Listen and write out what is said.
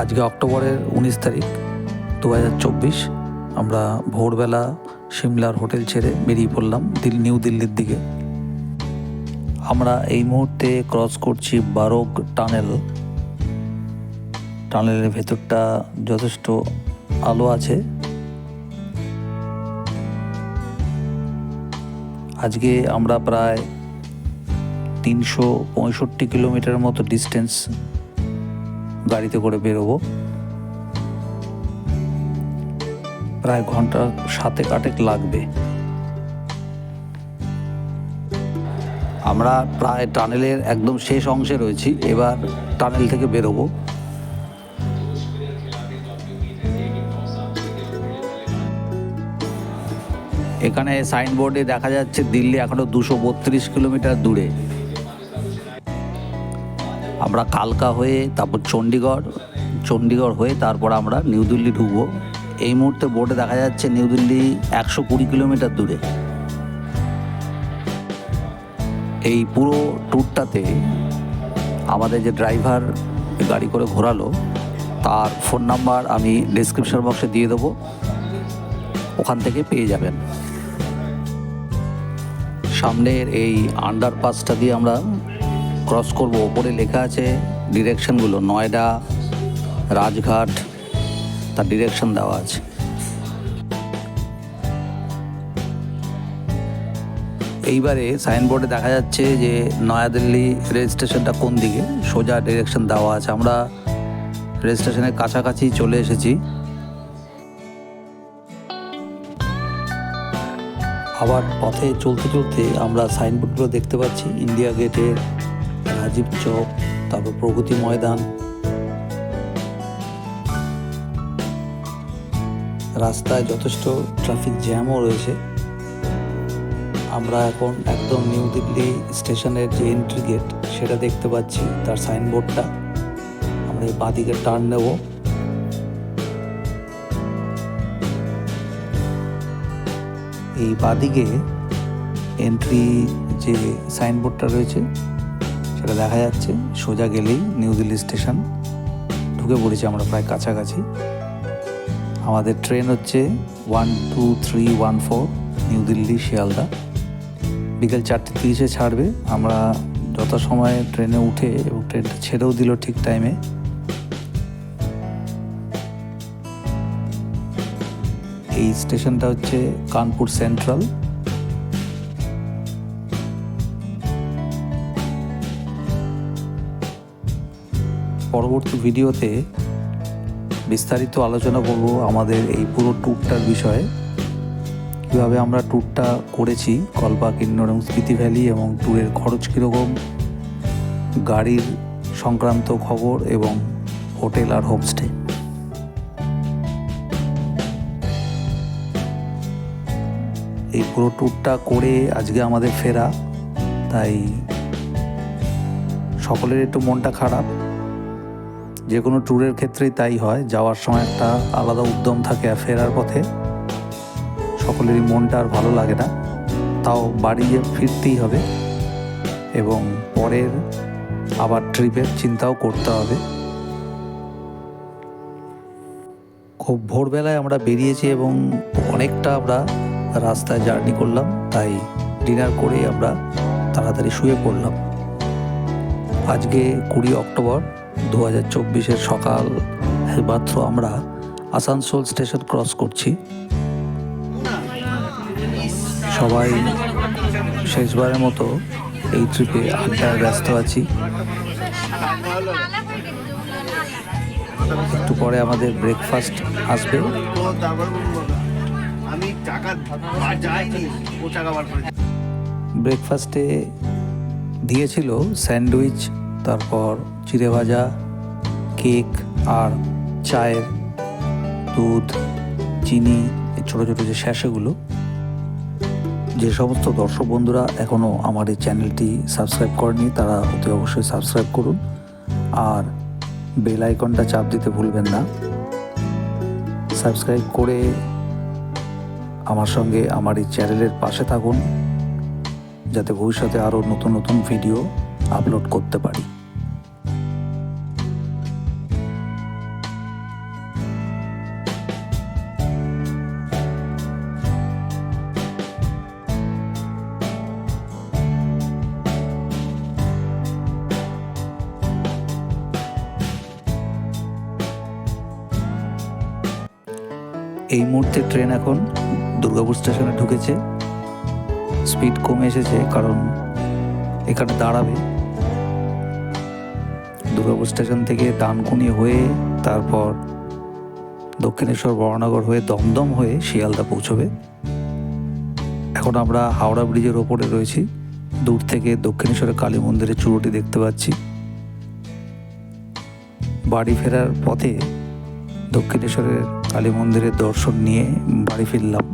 আজকে অক্টোবরের উনিশ তারিখ দু হাজার চব্বিশ। আমরা ভোরবেলা সিমলার হোটেল ছেড়ে বেরিয়ে পড়লাম দিল, নিউ দিল্লির দিকে। আমরা এই মুহূর্তে ক্রস করছি বারোগ টানেল। টানেলের ভেতরটা যথেষ্ট আলো আছে। আজকে আমরা প্রায় তিনশো পঁয়ষট্টি কিলোমিটার মতো ডিস্টেন্স গাড়িতে করে বেরোবো। প্রায় ঘণ্টা সাতেক আটেক লাগবে। আমরা প্রায় টানেলের একদম শেষ অংশে রয়েছি। এবার টানেল থেকে বেরোবো। এখানে সাইনবোর্ডে দেখা যাচ্ছে দিল্লি এখনও দুশো বত্রিশ কিলোমিটার দূরে। আমরা কালকা হয়ে তারপর চণ্ডীগড় চণ্ডীগড় হয়ে তারপর আমরা নিউ দিল্লি ঢুকবো। এই মুহূর্তে বোর্ডে দেখা যাচ্ছে নিউ দিল্লি একশো কুড়ি কিলোমিটার দূরে। এই পুরো ট্যুরটাতে আমাদের যে ড্রাইভার গাড়ি করে ঘোরালো, তার ফোন নাম্বার আমি ডিসক্রিপশন বক্সে দিয়ে দেবো। ওখান থেকে পেয়ে যাবেন। সামনের এই আন্ডারপাসটা দিয়ে আমরা ক্রস করব। ওপরে লেখা আছে ডিরেকশনগুলো নয়ডা, রাজঘাট, তার ডিরেকশন দেওয়া আছে। এইবারে সাইনবোর্ডে দেখা যাচ্ছে যে নয়াদিল্লি রেল স্টেশনটা কোন দিকে? সোজা ডিরেকশন দেওয়া আছে। আমরা রেল স্টেশনের কাছাকাছি চলে এসেছি। আবার পথে চলতে চলতে আমরা সাইনবোর্ডগুলো দেখতে পাচ্ছি। ইন্ডিয়া গেটের রাজীব চক, তারপর প্রগতি ময়দান। রাস্তায় যথেষ্ট ট্রাফিক জ্যামও রয়েছে। আমরা এখন একদম নিউ দিল্লি স্টেশনের যে এন্ট্রি গেট সেটা দেখতে পাচ্ছি, তার সাইনবোর্ডটা আমরা এই বাঁদিকে টার্ন নেব। এই বাঁদিকে এন্ট্রি যে সাইনবোর্ডটা রয়েছে সেটা দেখা যাচ্ছে। সোজা গেলেই নিউ দিল্লি স্টেশন ঢুকে পড়েছি আমরা প্রায় কাছাকাছি। আমাদের ট্রেন হচ্ছে one two three one four New Delhi Sealdah বিকেল চারটে তিরিশে ছাড়বে। আমরা যথাসময়ে ট্রেনে উঠে এবং ট্রেনটা ছেড়েও দিল ঠিক টাইমে এই স্টেশনটা হচ্ছে কানপুর সেন্ট্রাল পরবর্তী ভিডিওতে বিস্তারিত আলোচনা করব আমাদের এই পুরো ট্যুরটার বিষয়ে। কীভাবে আমরা ট্যুরটা করেছি, কল্পা, কিন্নর এবং স্মৃতি ভ্যালি এবং ট্যুরের খরচ কীরকম, গাড়ির সংক্রান্ত খবর এবং হোটেল আর হোমস্টে এই পুরো ট্যুরটা করে আজকে আমাদের ফেরা, তাই সকলের একটু মনটা খারাপ। যে কোনো ট্যুরের ক্ষেত্রেই তাই হয়। যাওয়ার সময় একটা আলাদা উদ্যম থাকে আর ফেরার পথে। সকলেরই মনটা আর ভালো লাগে না। তাও বাড়ি ফিরতেই হবে। এবং পরের আবার ট্রিপের চিন্তাও করতে হবে। খুব ভোরবেলায় আমরা বেরিয়েছি এবং অনেকটা আমরা রাস্তায় জার্নি করলাম। তাই ডিনার করে আমরা তাড়াতাড়ি শুয়ে পড়লাম। আজকে কুড়ি অক্টোবর। দু হাজার চব্বিশের সকাল মাত্র আমরা আসানসোল স্টেশন ক্রস করছি। সবাই শেষবারের মতো এই ট্রিপে আড্ডায় ব্যস্ত আছি। একটু পরে আমাদের ব্রেকফাস্ট আসবে। ব্রেকফাস্টে দিয়েছিল স্যান্ডউইচ তারপর চিড়ে ভাজা, কেক আর চায়ের দুধ, চিনি ছোটো ছোটো যে স্যাশেগুলো। যে সমস্ত দর্শক বন্ধুরা এখনও আমার এই চ্যানেলটি সাবস্ক্রাইব করেনি, তারা অতি অবশ্যই সাবস্ক্রাইব করুন। আর বেল আইকনটা চাপ দিতে ভুলবেন না। সাবস্ক্রাইব করে আমার সঙ্গে আমার এই চ্যানেলের পাশে থাকুন, যাতে ভবিষ্যতে আরও নতুন নতুন ভিডিও আপলোড করতে পারি। এই মুহূর্তে ট্রেন এখন দুর্গাপুর স্টেশনে ঢুকেছে। স্পিড কমে এসেছে, কারণ এখানে দাঁড়াবে। দুর্গাপুর স্টেশন থেকে ডানকুনি হয়ে তারপর দক্ষিণেশ্বর বরানগর হয়ে দমদম হয়ে শিয়ালদা পৌঁছবে। এখন আমরা হাওড়া ব্রিজের ওপরে রয়েছি। দূর থেকে দক্ষিণেশ্বরের কালী মন্দিরের চূড়োটি দেখতে পাচ্ছি। বাড়ি ফেরার পথে দক্ষিণেশ্বরের কালী মন্দিরের দর্শন নিয়ে বাড়ি ফিরলাম।